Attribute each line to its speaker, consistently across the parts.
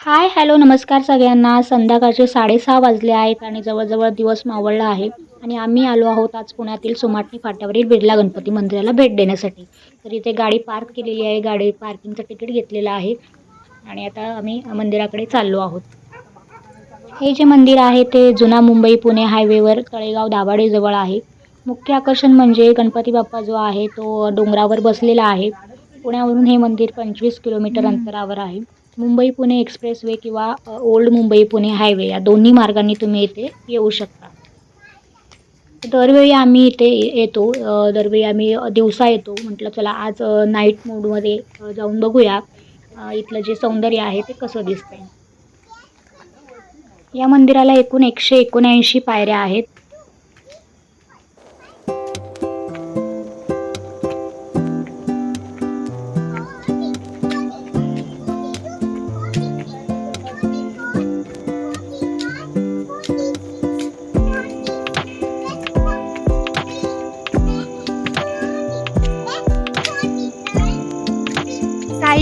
Speaker 1: Hi hello नमस्कार सगळ्यांना. संध्याकाळचे साडेसहा वाजले आहेत आणि जवळजवळ दिवस मावळला आहे. आणि आम्ही आलो आहोत आज पुण्यातील सोमाटणी फाट्यावरील बिर्ला गणपती मंदिराला भेट देण्यासाठी. तर इथे गाडी पार्क केलेली आहे. गाडी पार्किंगचं तिकीट घेतलेलं आहे. आणि आता आम्ही मंदिराकडे चाललो आहोत. हे जे मंदिर आहे ते जुना मुंबई पुणे हायवेवर तळेगाव दाभाडेजवळ आहे. मुख्य आकर्षण म्हणजे गणपती बाप्पा जो आहे तो डोंगरावर बसलेला आहे. पुण्यावरून हे मंदिर पंचवीस किलोमीटर अंतरावर आहे. मुंबई पुणे एक्सप्रेस वे किंवा ओल्ड मुंबई पुणे हायवे या दोन्ही मार्गांनी तुम्ही इथे येऊ शकता. दरवेळी आम्ही इथे ये- येतो. दरवेळी आम्ही दिवसा येतो. म्हटलं चला आज नाईट मोडमध्ये जाऊन बघूया. इथलं जे सौंदर्य आहे ते कसं दिसतंय. या मंदिराला एकूण एकशे एकोणऐंशी पायऱ्या आहेत.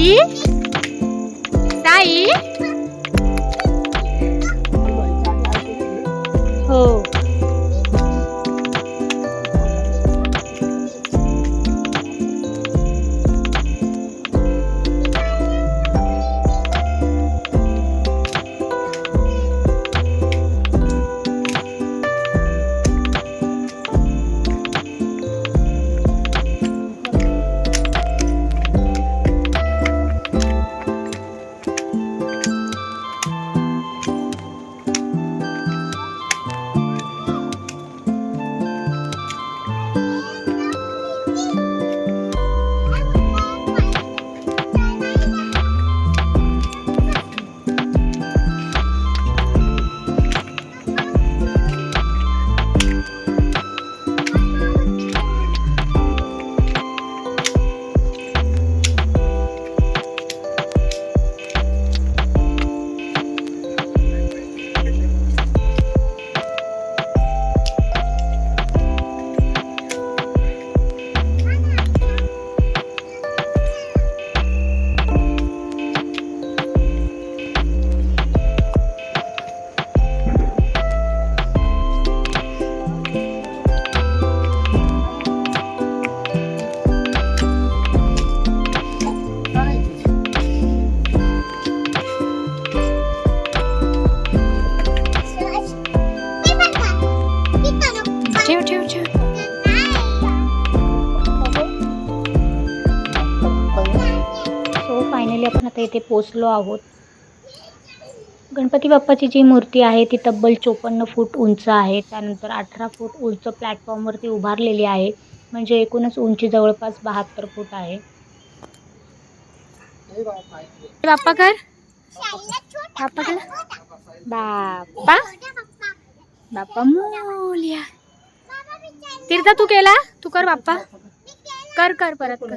Speaker 1: E... फायनली आपण आता इथे पोचलो आहोत. गणपती बाप्पाची जी मूर्ती आहे ती तब्बल चोपन्न फूट उंच आहे. त्यानंतर अठरा फूट उंच प्लॅटफॉर्मवरती उभारलेली आहे. म्हणजे एकूणच उंची जवळपास बहात्तर फूट आहे.
Speaker 2: बाप्पा कर बाप्पा कर बाप्पा? बाप्पा मोलिया. तीर्थ तू केला? तू कर बाप्पा. कर कर परत कर.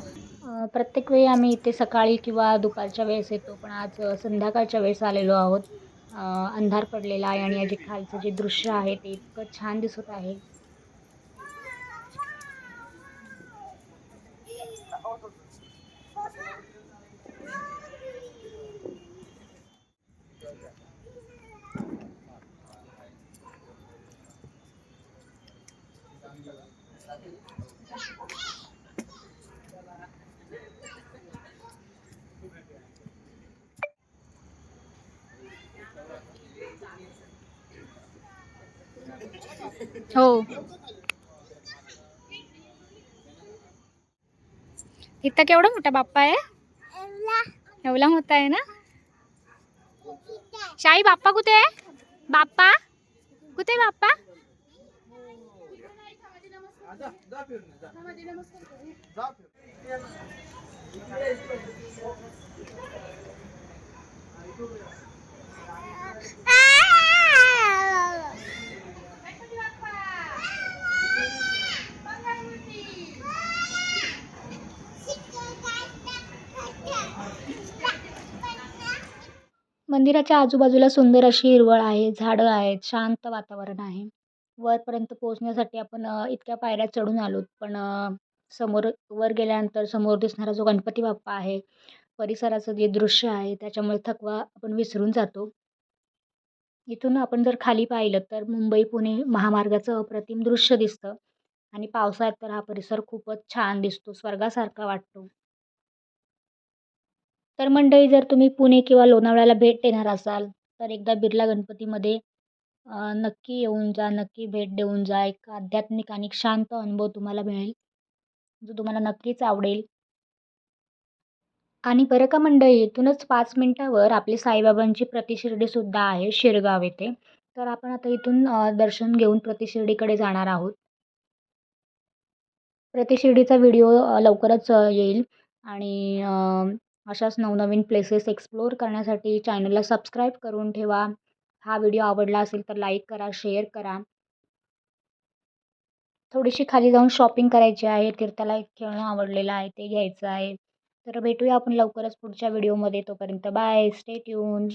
Speaker 1: प्रत्येक वेळी आम्ही इथे सकाळी किंवा दुपारच्या वेळेस येतो पण आज संध्याकाळच्या वेळेस आलेलो आहोत. अंधार पडलेला आहे आणि याचे खालचं जे दृश्य आहे ते इतकं छान दिसत आहे.
Speaker 2: हो. इथं केवढा मोठा बाप्पा आहे? एवढा. मोठा आहे ना? शाही बाप्पा कुठे आहे? बाप्पा कुठे आहे बाप्पा
Speaker 1: मंदिराच्या आजूबाजूला सुंदर अशी हिरवळ आहे झाडं आहेत शांत वातावरण आहे. वरपर्यंत पोहोचण्यासाठी आपण इतक्या पायऱ्या चढून आलोत पण समोर वर गेल्यानंतर समोर दिसणारा जो गणपती बाप्पा आहे परिसराचं जे दृश्य आहे त्याच्यामुळे थकवा आपण विसरून जातो. इथून आपण जर खाली पाहिलं तर मुंबई पुणे महामार्गाचं अप्रतिम दृश्य दिसतं. आणि पावसाळ्यात तर हा परिसर खूपच छान दिसतो स्वर्गासारखा वाटतो. तर मंडळी जर तुम्ही पुणे किंवा लोणावळ्याला भेट देणार असाल तर एकदा बिर्ला गणपतीमध्ये नक्की येऊन जा नक्की भेट देऊन जा. एक आध्यात्मिक आणि एक शांत अनुभव तुम्हाला मिळेल जो तुम्हाला नक्कीच आवडेल. आणि बरं का मंडळी इथूनच पाच मिनटावर आपली साईबाबांची प्रतिशिर्डीसुद्धा आहे शिरगाव येथे. तर आपण आता इथून दर्शन घेऊन प्रतिशिर्डीकडे जाणार आहोत. प्रतिशिर्डीचा व्हिडिओ लवकरच येईल. आणि अशाच नवनवीन प्लेसेस एक्सप्लोअर करण्यासाठी चॅनलला सबस्क्राईब करून ठेवा. हा व्हिडिओ आवडला असेल तर लाईक करा शेअर करा. थोडीशी खाली जाऊन शॉपिंग करायची आहे तीर्थाला एक खेळणं आवडलेलं आहे ते घ्यायचं आहे. तर भेटूया आपण लवकरच पुढच्या व्हिडिओमध्ये तोपर्यंत बाय स्टे ट्यून